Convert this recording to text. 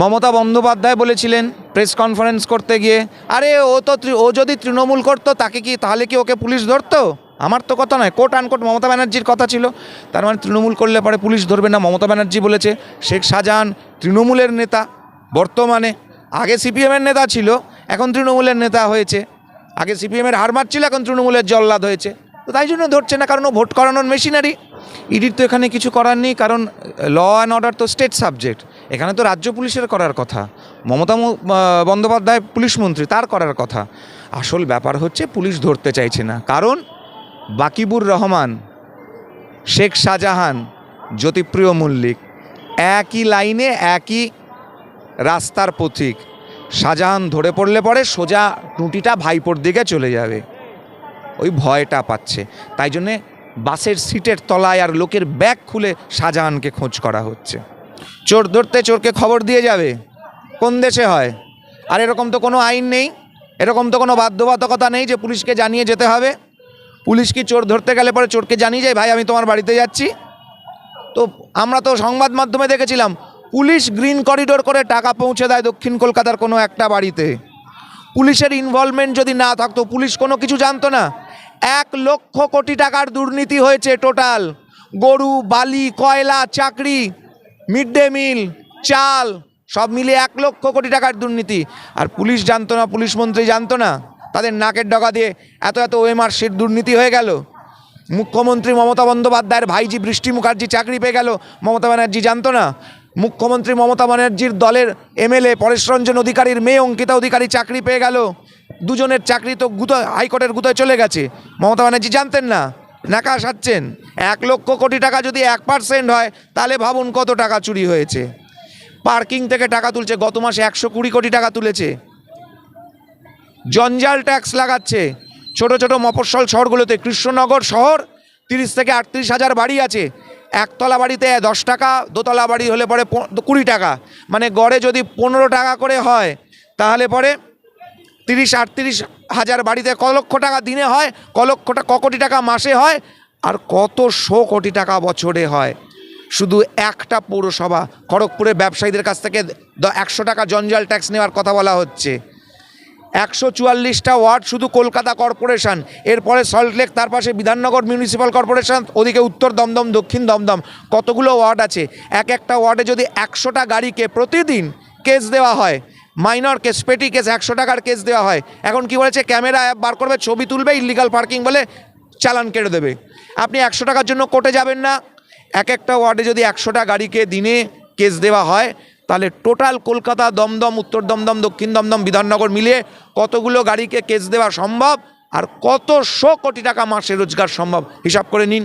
মমতা বন্দ্যোপাধ্যায় বলেছিলেন press conference করতে গিয়ে, আরে, ও তো ও যদি তৃণমূল করতো, তাকে কি, তাহলে কি ওকে পুলিশ ধরতো? আমার তো কথা নয় কোট আনকোট মমতা ব্যানার্জির কথা ছিল। তার মানে তৃণমূল করলে পরে পুলিশ ধরবে না, মমতা ব্যানার্জি বলেছে। শেখ শাহজাহান তৃণমূলের নেতা বর্তমানে, আগে সিপিএমের নেতা ছিল, এখন তৃণমূলের নেতা হয়েছে। আগে সিপিএমের হার মারছিল, এখন তৃণমূলের জল্লাদ হয়েছে। তো তাই জন্য ধরছে না, কারণ ও ভোট করানোর মেশিনারি ইডির তো এখানে কিছু করার নেই, কারণ ল অ্যান্ড অর্ডার তো স্টেট সাবজেক্ট এখানে তো রাজ্য পুলিশের করার কথা। মমতা বন্দ্যোপাধ্যায় পুলিশ মন্ত্রী, তার করার কথা। আসল ব্যাপার হচ্ছে পুলিশ ধরতে চাইছে না। কারণ বাকিবুর রহমান, শেখ শাহজাহান, জ্যোতিপ্রিয় মল্লিক একই লাইনে, একই রাস্তার পথিক। শাহজাহান ধরে পড়লে পরে সোজা টুটিটা ভাইপোর দিকে চলে যাবে। ওই ভয়টা পাচ্ছে। তাই জন্যে বাসের সিটের তলায় আর লোকের ব্যাগ খুলে শাহজাহানকে খোঁজ করা হচ্ছে। চোর ধরতে চোরকে খবর দিয়ে যাবে। কোন দেশে হয়? আর এরকম তো কোনো আইন নেই। এরকম তো কোনো বাধ্যবাধকতা নেই যে পুলিশকে জানিয়ে যেতে হবে। পুলিশ কি চোর ধরতে গেলে পরে চোরকে জানিয়ে যায়, ভাই, আমি তোমার বাড়িতে যাচ্ছি। তো আমরা তো সংবাদ মাধ্যমে দেখেছিলাম, পুলিশ গ্রিন করিডোর করে টাকা পৌঁছে দেয় দক্ষিণ কলকাতার কোনো একটা বাড়িতে। পুলিশের ইনভলভমেন্ট যদি না থাকতো, পুলিশ কোনো কিছু জানতো না। এক লক্ষ কোটি টাকার দুর্নীতি হয়েছে টোটাল গরু, বালি, কয়লা, চাকরি মিড ডে মিল চাল, সব মিলিয়ে এক লক্ষ কোটি টাকার দুর্নীতি। আর পুলিশ জানতো না, পুলিশ মন্ত্রী জানতো না, তাদের নাকের ডগা দিয়ে এত এত ওএমআর দুর্নীতি হয়ে গেল। মুখ্যমন্ত্রী মমতা বন্দ্যোপাধ্যায়ের ভাইজি বৃষ্টি মুখার্জি চাকরি পেয়ে গেল, মমতা ব্যানার্জি জানতো না। মুখ্যমন্ত্রী মমতা ব্যানার্জির দলের এমএলএ পরেশরঞ্জন অধিকারীর মেয়ে অঙ্কিতা অধিকারী চাকরি পেয়ে গেল। দুজনের চাকরি তো গুতো হাইকোর্টের গুতোয় চলে গেছে। মমতা ব্যানার্জি জানতেন না। নাকা সাচ্ছেন। এক লক্ষ কোটি টাকা যদি এক পার্সেন্ট হয়, তাহলে ভাবুন কত টাকা চুরি হয়েছে। পার্কিং থেকে টাকা তুলছে, গত মাসে একশো কুড়ি কোটি টাকা তুলেছে। জঞ্জাল ট্যাক্স লাগাচ্ছে। ছোট ছোট মফস্বল শহরগুলোতে কৃষ্ণনগর শহর তিরিশ থেকে আটত্রিশ হাজার বাড়ি আছে। একতলা বাড়িতে দশ টাকা, দোতলা বাড়ি হলে পরে কুড়ি টাকা। মানে গড়ে যদি পনেরো টাকা করে হয়, তাহলে পরে তিরিশ, আটত্রিশ হাজার বাড়িতে ক লক্ষ টাকা দিনে হয় ক লক্ষ ক কোটি টাকা মাসে হয়, আর কত শো কোটি টাকা বছরে হয়। শুধু একটা পৌরসভা, খড়গপুরে ব্যবসায়ীদের কাছ থেকে একশো টাকা জঞ্জাল ট্যাক্স নেওয়ার কথা বলা হচ্ছে। একশো চুয়াল্লিশটা ওয়ার্ড শুধু কলকাতা কর্পোরেশন, এরপরে সল্টলেক তার পাশে বিধাননগর মিউনিসিপ্যাল কর্পোরেশন, ওদিকে উত্তর দমদম, দক্ষিণ দমদম, কতগুলো ওয়ার্ড আছে? এক একটা ওয়ার্ডে যদি একশোটা গাড়িকে প্রতিদিন কেস দেওয়া হয় মাইনর কেস, পেটি কেস, একশো টাকার কেস দেওয়া হয়। এখন কি বলেছে? ক্যামেরা অ্যাপ বার করবে, ছবি তুলবে ইলিগাল পার্কিং বলে চালান কেটে দেবে। আপনি একশো টাকার জন্য কোর্টে যাবেন না। এক একটা ওয়ার্ডে যদি একশোটা গাড়িকে দিনে কেস দেওয়া হয়, তাহলে টোটাল কলকাতা দমদম, উত্তর দমদম, দক্ষিণ দমদম, বিধাননগর মিলিয়ে কতগুলো গাড়িকে কেস দেওয়া সম্ভব আর কত শো কোটি টাকা মাসে রোজগার সম্ভব? হিসাব করে নিন।